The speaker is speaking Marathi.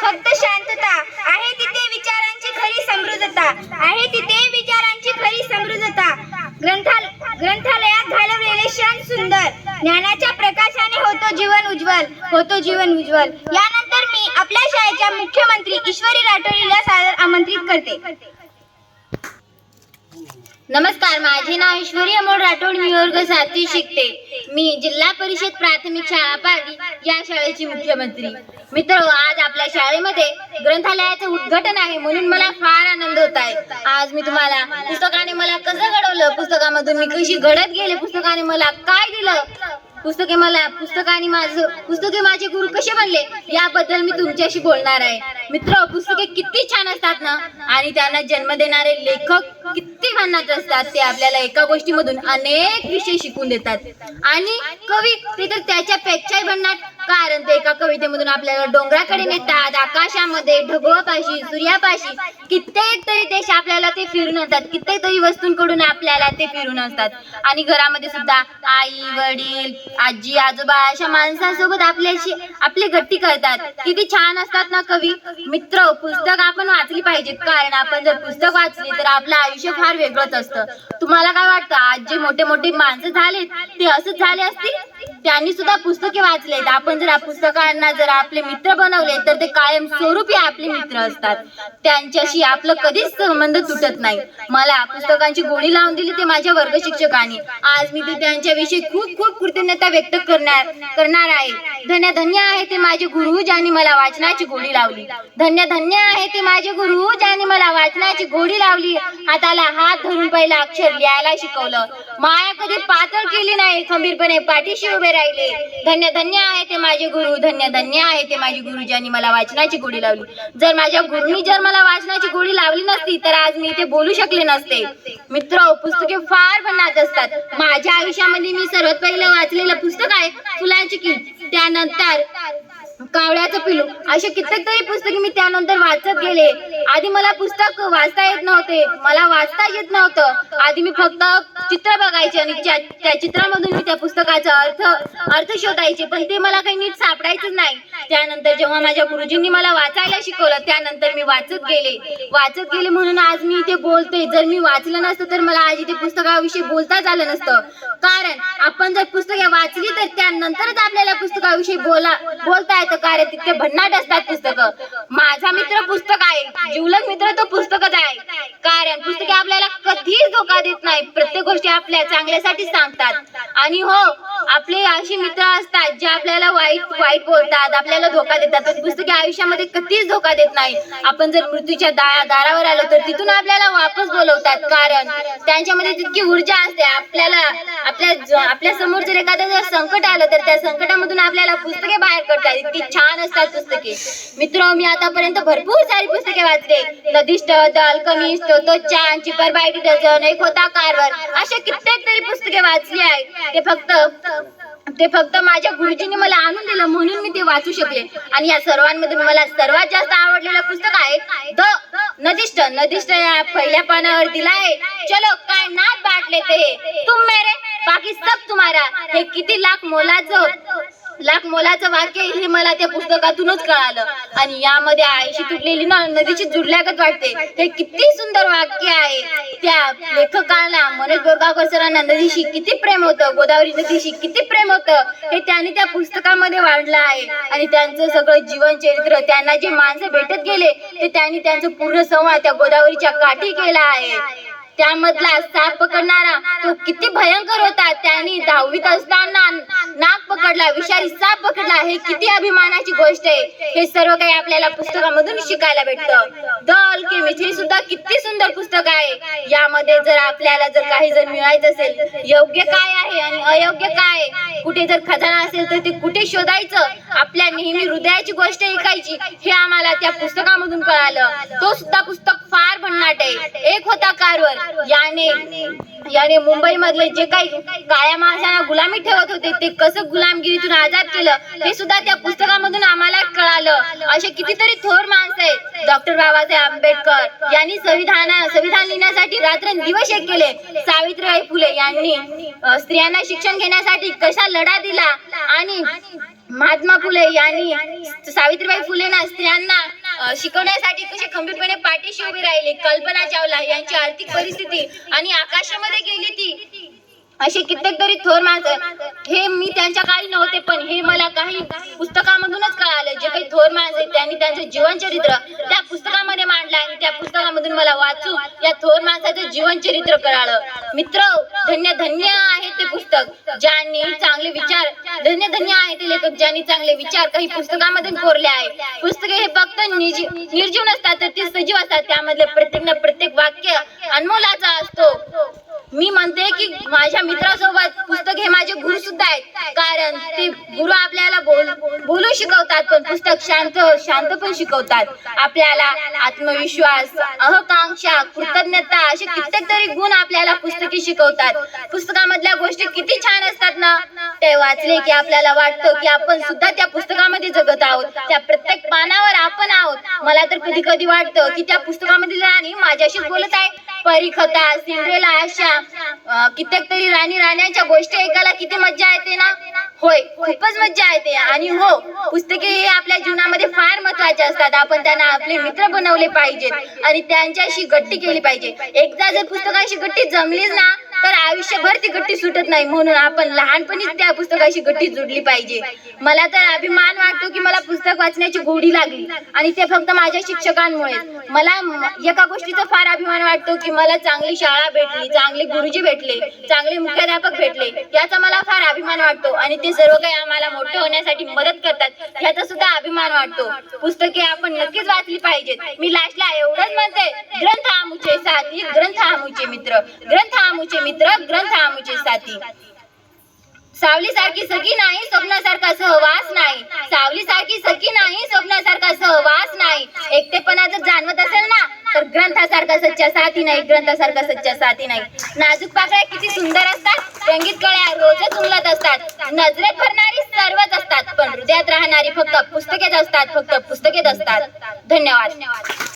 फक्त शांतता. आहे तिथे विचारांची खरी समृद्धता. आहे तिथे विचारांची खरी समृद्धता. ग्रंथाल ग्रंथालयात घालवलेले क्षण सुंदर. ज्ञानाच्या प्रकाशाने होतो जीवन उज्ज्वल होतो जीवन उज्ज्वल. यानंतर मी आपल्या शाळेच्या मुख्यमंत्री ईश्वरी राठोडीला सादर आमंत्रित करते. नमस्कार माझे नाव ईश्वरी अमोल राठोड मी वर्ग सातवी शिकते. मी जिल्हा परिषद प्राथमिक शाळा पारडी या शाळेची मुख्यमंत्री. मित्र आज आपल्या शाळेमध्ये ग्रंथालयाचं उद्घाटन आहे म्हणून मला फार आनंद होत आहे. आज मी तुम्हाला पुस्तकाने मला कसं घडवलं पुस्तकामधून मी कशी घडत गेले पुस्तकाने मला काय दिलं पुस्तके मला पुस्तकाने माझं पुस्तके माझे गुरु कसे बनले याबद्दल मी तुमच्याशी बोलणार आहे. मित्र पुस्तके किती छान असतात ना? आणि त्यांना जन्म देणारे लेखक किती भन्नाट असतात ते आपल्याला एका गोष्टीमधून अनेक विषय शिकून देतात. आणि कवी ते तर त्याच्यापेक्षाही भन्नाट कारण ते एका कवितेमधून आपल्याला डोंगराकडे नेतात आकाशामध्ये ढगोपाशी सूर्यापाशी. कित्येक तरी देश आपल्याला ते फिरून असतात कित्येक तरी वस्तूंकडून आपल्याला ते फिरून असतात आणि घरामध्ये सुद्धा आई वडील आजी आजोबा अशा माणसांसोबत आपल्याशी आपली गट्टी करतात. किती छान असतात ना कवी? मित्र पुस्तक आपण वाचली पाहिजेत. कारण आपण जर पुस्तक वाचली तर आपलं आयुष्य फार वेगळंच असतं. तुम्हाला काय वाटतं? आज जे मोठे मोठे माणसं झालेत ते असंच झाले असतील? त्यांनी सुद्धा पुस्तके वाचलेत. आपण जर पुस्तकांना जर आपले मित्र बनवले तर ते कायम स्वरूपी आपले मित्र असतात. त्यांच्याशी आपलं कधीच संबंध तुटत नाही. मला पुस्तकांची गोळी लावून दिली ते माझ्या वर्ग शिक्षकांनी. आज मी ते त्यांच्याविषयी खूप खूप कृतज्ञता व्यक्त करणार करणार आहे. धन्य धन्य आहे ते माझे गुरु ज्यांनी मला वाचनाची गोडी लावली. धन्य धन्य आहे ते माझे गुरु ज्यांनी मला वाचनाची गोडी लावली. हाताला हात धरून पहिला अक्षर लिहायला शिकवलं. माया कधी पातळ केली नाही. खंबीरपणे पाठीशी उभे राहिले. धन्य धन्य आहे ते माझे गुरु धन्य धन्य आहे ते माझे गुरु ज्यांनी मला वाचनाची गोडी लावली. जर माझ्या गुरुनी जर मला वाचनाची गोडी लावली नसती तर आज मी इथे बोलू शकले नसते. मित्र पुस्तके फार भन्नाट असतात. माझ्या आयुष्यामध्ये मी सर्वात पहिलं वाचलेलं पुस्तक आहे फुलांची की त्यानंतर कावळ्याचं पिलू असे कित्येक तरी पुस्तके मी त्यानंतर वाचत गेले. आधी मला पुस्तक वाचता येत नव्हते. मला वाचता येत नव्हतं. आधी मी फक्त चित्र बघायचे आणि त्या चित्रामधून मी त्या पुस्तकाचा अर्थ अर्थ शोधायचे. पण ते मला काही नीट सापडायचंच नाही. त्यानंतर जेव्हा माझ्या गुरुजींनी मला वाचायला शिकवलं त्यानंतर मी वाचत गेले. वाचत गेले म्हणून आज मी इथे बोलते जर मी वाचलं नसतं तर मला आज इथे पुस्तकाविषयी बोलताच आलं नसतं. कारण आपण जर पुस्तके वाचली तर त्यानंतरच आपल्याला पुस्तकाविषयी बोला बोलता लेखकार आहेत तितके भन्नाट असतात पुस्तकं. माझा मित्र पुस्तक आहे जिवलग मित्र तो पुस्तकच आहे. कारण पुस्तके आपल्याला कधीच धोका देत नाही. प्रत्येक गोष्टी आपल्या चांगल्यासाठी सांगतात. आणि हो आपले असे मित्र असतात जे आपल्याला वाईट वाईट बोलतात आपल्याला धोका देतात. पण पुस्तके आयुष्यामध्ये कधीच धोका देत नाही आपण जर मृत्यूच्या दारावर आलो तर तिथून आपल्याला वापस बोलवतात. कारण त्यांच्यामध्ये तितकी ऊर्जा असते आपल्याला आपल्या आपल्यासमोर जर एखादं जर संकट आलं तर त्या संकटामधून आपल्याला पुस्तके बाहेर करतात इतकी छान असतात पुस्तके. मित्र मी आतापर्यंत भरपूर सारी पुस्तके वाचले. नदिष्ट द अल्कमिस्ट तो चान चिपर बायटी डझन एक होता कारवर अशा कित्येक तरी पुस्तके वाचली आहेत. ते फक्त ते फक्त माझ्या गुरुजींनी मला आणून दिलं म्हणून मी ते वाचू शकले. आणि या सर्वांमधून मला सर्वात जास्त आवडलेलं पुस्तक आहे द नदिष्ट. नदिष्ट या पहिल्या पानावर दिला आहे. चलो काय नाच बाटले ते. तुम मेरे बाकी सब तुम्हारा. हे किती लाख मोलाचं लाख मोलाचं वाक्य हे मला त्या पुस्तकातूनच कळालं. आणि यामध्ये आईशी तुटलेली ना नदीची जुडल्यागत वाटते. हे किती सुंदर वाक्य आहे. त्या लेखकाला मनोज बोरगावकर सरांना नदीशी किती प्रेम होतं गोदावरी नदीशी किती प्रेम होतं हे त्यांनी त्या पुस्तकामध्ये वाढलं आहे. आणि त्यांचं सगळं जीवन चरित्र त्यांना जे माणसं भेटत गेले ते त्यांनी त्यांचं पूर्ण संवाद त्या गोदावरीच्या काठी केला आहे. त्यामधला साप पकडणारा तो किती भयंकर होता. त्यांनी दहावीत असताना नाक पकडला विषारी साप पकडला. हे किती अभिमानाची गोष्ट आहे. हे सर्व काही आपल्याला पुस्तकामधून शिकायला भेटतं. दल केमिस्ट हे सुद्धा किती सुंदर पुस्तक आहे. यामध्ये जर आपल्याला जर काही जर मिळायचं असेल योग्य काय आहे आणि अयोग्य काय कुठे जर खजाना असेल तर ते कुठे शोधायचं? आपल्या नेहमी हृदयाची गोष्ट ऐकायची हे आम्हाला त्या पुस्तकामधून कळालं. तो सुद्धा पुस्तक फार एक होता कारवर. याने याने मुंबई मधले जे काही काळ्या माणसांना गुलामी ठेवत होते ते कसं गुलामगिरीतून आजाद केलं हे सुद्धा त्या पुस्तकामधून आम्हाला कळालं. असे कितीतरी थोर माणसं आहेत. डॉक्टर बाबासाहेब आंबेडकर यांनी संविधान संविधान लिहिण्यासाठी रात्रंदिवस एक केले. सावित्रीबाई फुले यांनी स्त्रियांना शिक्षण घेण्यासाठी कशा लढा दिला आणि महात्मा फुले यांनी सावित्रीबाई फुलेंना स्त्रियांना शिकवण्यासाठी कसे खंबीरपणे पाठीशी उभी राहिले? कल्पना चावला यांची आर्थिक परिस्थिती आणि आकाशामध्ये गेली ती. असे कित्येक तरी थोर माणसं हे मी त्यांच्या काळी नव्हते पण हे मला काही पुस्तकामधूनच कळालं. जे काही थोर माणसं आहेत त्यांनी त्यांचं जीवनचरित्र त्या पुस्तकामध्ये मांडलं आणि त्या पुस्तकामधून मला वाचू या थोर माणसाचं जीवनचरित्र कळालं. मित्र धन्य धन्य आहे ते पुस्तक. ज्यांनी चांगले विचार धन्य धन्य आहे ते लेखक ज्यांनी चांगले विचार काही पुस्तकामधून कोरले आहे. पुस्तके हे फक्त निजी निर्जीव नसतात तर ते सजीव असतात. त्यामधले प्रत्येक ना प्रत्येक वाक्य अनमोलाचा असतो. मी म्हणते की माझ्या मित्रासोबत पुस्तक हे माझे गुरु सुद्धा आहेत. कारण ते गुरु आपल्याला बोल बोलू शिकवतात पण पुस्तक शांत शांत पण शिकवतात. आपल्याला आत्मविश्वास अहकांक्षा कृतज्ञता असे कित्येक तरी गुण आपल्याला पुस्तके शिकवतात. पुस्तकामधल्या गोष्टी किती छान असतात ना? ते वाचले की आपल्याला वाटतं की आपण सुद्धा त्या पुस्तकामध्ये जगत आहोत. त्या प्रत्येक पानावर आपण आहोत. मला तर कधी कधी वाटतं की त्या पुस्तकामधील राणी माझ्याशीच बोलत आहे. परिखता सिंड्रेला आशा कित्येक तरी राणी राण्यांच्या गोष्टी ऐकायला किती मज्जा येते ना? होय खूपच मज्जा येते. आणि हो पुस्तके हे आपल्या जीवनामध्ये फार महत्त्वाचे असतात. आपण त्यांना आपले मित्र बनवले पाहिजेत आणि त्यांच्याशी गट्टी केली पाहिजे. एकदा जर पुस्तकाशी गट्टी जमलीच ना तर आयुष्यभर ती गट्टी सुटत नाही म्हणून आपण लहानपणीच त्या पुस्तकाशी गट्टी जोडली पाहिजे. मला तर अभिमान वाटतो की मला पुस्तक वाचण्याची गोडी लागली आणि ते फक्त माझ्या शिक्षकांमुळे. मला एका गोष्टीचा फार अभिमान वाटतो की मला चांगली शाळा भेटली चांगले गुरुजी भेटले चांगले मुख्याध्यापक भेटले याचा मला फार अभिमान वाटतो आणि ते सर्व काही आम्हाला मोठे होण्यासाठी मदत करतात याचा सुद्धा अभिमान वाटतो. पुस्तके आपण नक्कीच वाचली पाहिजेत. मी लास्टला एवढंच म्हणते ग्रंथ आमुचे साथी ग्रंथ आमुचे मित्र ग्रंथ आमुचे पवित्र ग्रंथ आमुचे साथी. सावली सारखी सखी नाही स्वप्नासारखा सहवास नाही. सावली सारखी सखी नाही स्वप्नासारखा सहवास नाही. एकटेपणा जर जाणवत असेल ना तर ग्रंथासारखा सच्चा साथी नाही ग्रंथासारखा सच्चा साथी नाही. नाजूक पाकळ्या किती सुंदर असतात रंगीत कळ्या रोजच उमलत असतात. नजरेत भरणारी सर्वच असतात पण हृदयात राहणारी फक्त पुस्तकेच असतात फक्त पुस्तकेच असतात. धन्यवाद.